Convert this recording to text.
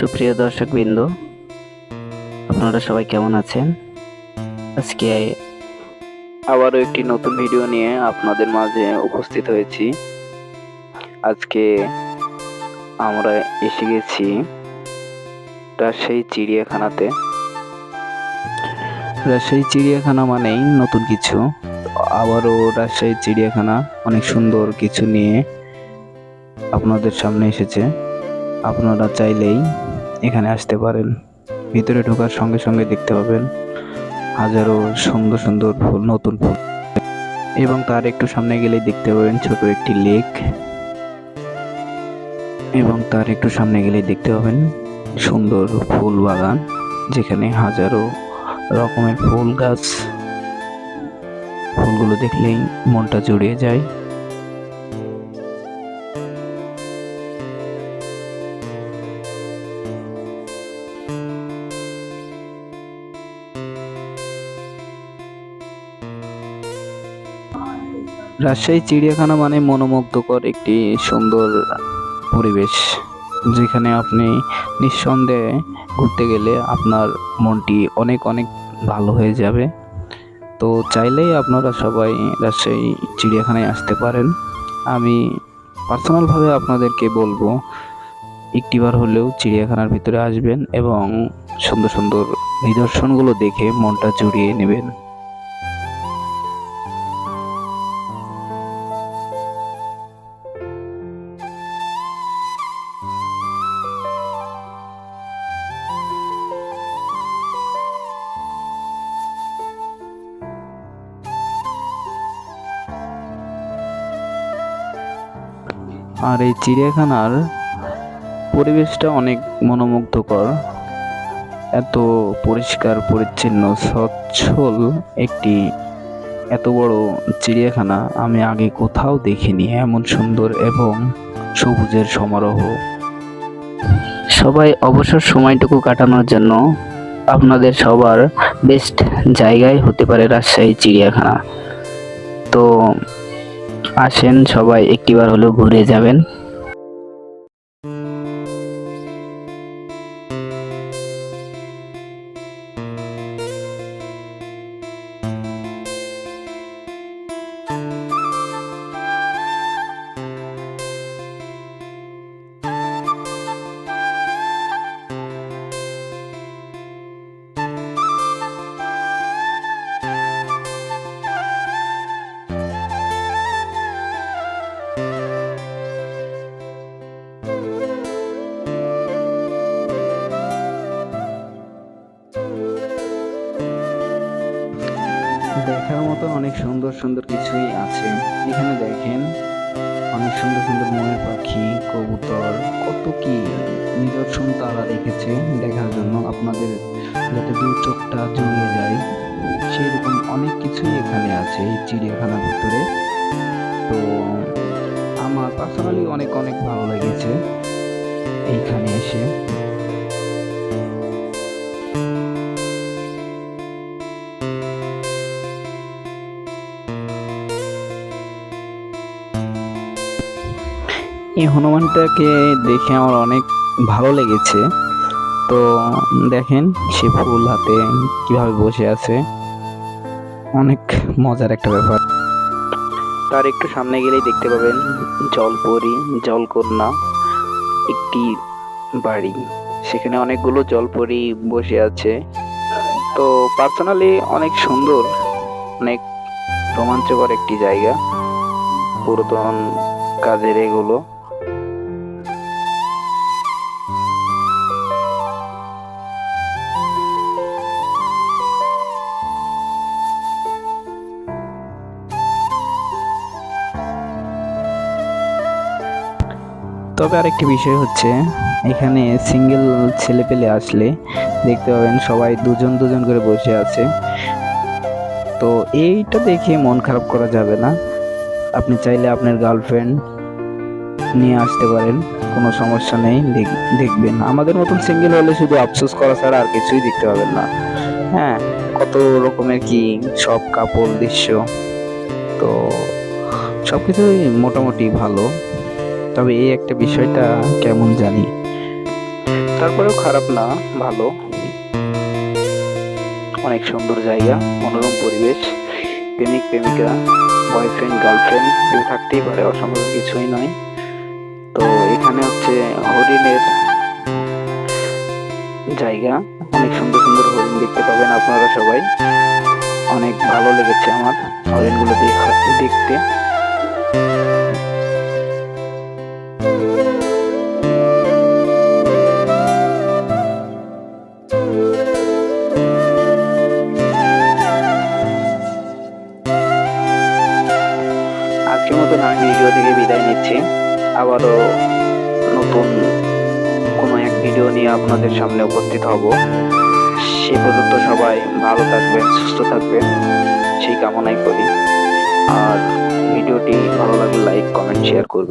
সুপ্রিয় দর্শক দর্শকবৃন্দ, আপনারা সবাই কেমন আছেন? আজকে আবারও একটি নতুন ভিডিও নিয়ে আপনাদের মাঝে উপস্থিত হয়েছি। আজকে আমরা এসে গেছি রাজশাহী চিড়িয়াখানাতে। রাজশাহী চিড়িয়াখানা মানেই নতুন কিছু। আবারও রাজশাহী চিড়িয়াখানা অনেক সুন্দর কিছু নিয়ে আপনাদের সামনে এসেছে। আপনারা চাইলেই এখানে আসতে পারেন। ভিতরে ঢোকার সঙ্গে সঙ্গে দেখতে পাবেন হাজারো সুন্দর সুন্দর ফুল, নতুন ফুল। এবং তার একটু সামনে গেলেই দেখতে পাবেন ছোট একটি লেক। এবং তার একটু সামনে গেলেই দেখতে পাবেন সুন্দর ফুল বাগান, যেখানে হাজারো রকমের ফুল গাছ। ফুলগুলো দেখলেই মনটা জুড়িয়ে যায়। রাজশাহী চিড়িয়াখানা মানে মনোমুগ্ধকর একটি সুন্দর পরিবেশ, যেখানে আপনি নিঃসন্দেহে ঘুরতে গেলে আপনার মনটি অনেক অনেক ভালো হয়ে যাবে। তো চাইলেই আপনারা সবাই রাজশাহী চিড়িয়াখানায় আসতে পারেন। আমি পার্সোনালভাবে আপনাদেরকে বলব, একটিবার হলেও চিড়িয়াখানার ভিতরে আসবেন এবং সুন্দর সুন্দর নিদর্শনগুলো দেখে মনটা জুড়িয়ে নেবেন। আর এই চিড়িয়াখানার পরিবেশটা অনেক মনোমুগ্ধকর। এত পরিষ্কার, পরিচ্ছন্ন, সচ্ছল একটি এত বড় চিড়িয়াখানা আমি আগে কোথাও দেখিনি, এমন সুন্দর এবং সবুজের সমারোহ। সবাই অবসর সময়টুকু কাটানোর জন্য আপনাদের সবার বেস্ট জায়গায় হতে পারে রাজশাহী চিড়িয়াখানা। আসেন সবাই একটিবার হলো ঘুরে যাবেন। সুন্দর সুন্দর কিছুই আছে। এখানে দেখেন, অনেক সুন্দর সুন্দর ময়ূর পাখি, কবুতর, কত কি নিদর্শন তারা রেখেছে দেখার জন্য। আপনাদের যাতে দু চোখটা জুড়িয়ে যায়, সেরকম অনেক কিছুই এখানে আছে এই চিড়িয়াখানার ভিতরে। তো আমার পার্সোনালি অনেক অনেক ভালো লেগেছে এইখানে এসে। এই হনুমানটাকে দেখে আমার অনেক ভালো লেগেছে। তো দেখেন, সে ফুল হাতে কীভাবে বসে আছে। অনেক মজার একটা ব্যাপার। তার একটু সামনে গেলেই দেখতে পাবেন, জলপরি, জলকন্যা একটি বাড়ি। সেখানে অনেকগুলো জলপরি বসে আছে। তো পার্সোনালি অনেক সুন্দর, অনেক রোমাঞ্চকর একটি জায়গা। পুরাতন কাজের এগুলো। তবে আরেকটি বিষয় হচ্ছে, এখানে সিঙ্গেল ছেলে পেলে আসলে দেখতে পাবেন সবাই দুজন দুজন করে বসে আছে। তো এইটা দেখে মন খারাপ করা যাবে না। আপনি চাইলে আপনার গার্লফ্রেন্ড নিয়ে আসতে পারেন, কোনো সমস্যা নেই, দেখ- দেখবেন। আমাদের মতন সিঙ্গেল হলে শুধু আফসোস করা ছাড়া আর কিছুই দেখতে পাবেন না। হ্যাঁ কত রকমের কি সব কাপড় দৃশ্য। তো সব কিছুই মোটামুটি ভালো। তবে এই একটা বিষয়টা কেমন জানি। তারপরেও খারাপ না, ভালো। অনেক সুন্দর জায়গা, মনোরম পরিবেশ, প্রেমিক, প্রেমিকা বয়ফ্রেন্ড গার্লফ্রেন্ড এগুলো থাকতেই পারে, অসম্ভব কিছুই নয়। তো এখানে হচ্ছে হরিণের জায়গা, অনেক সুন্দর সুন্দর হরিণ দেখতে পাবেন আপনারা সবাই। অনেক ভালো লেগেছে আমার হরিণগুলো দেখা- দেখতে। আজকের আমি ভিডিও থেকে বিদায় নিচ্ছি। আবারও নতুন কোনো এক ভিডিও নিয়ে আপনাদের সামনে উপস্থিত হব। সে পর্যন্ত সবাই ভালো থাকবেন, সুস্থ থাকবেন। সেই কামনাই করি। আর ভিডিওটি ভালো লাগলে লাইক কমেন্ট শেয়ার করবেন।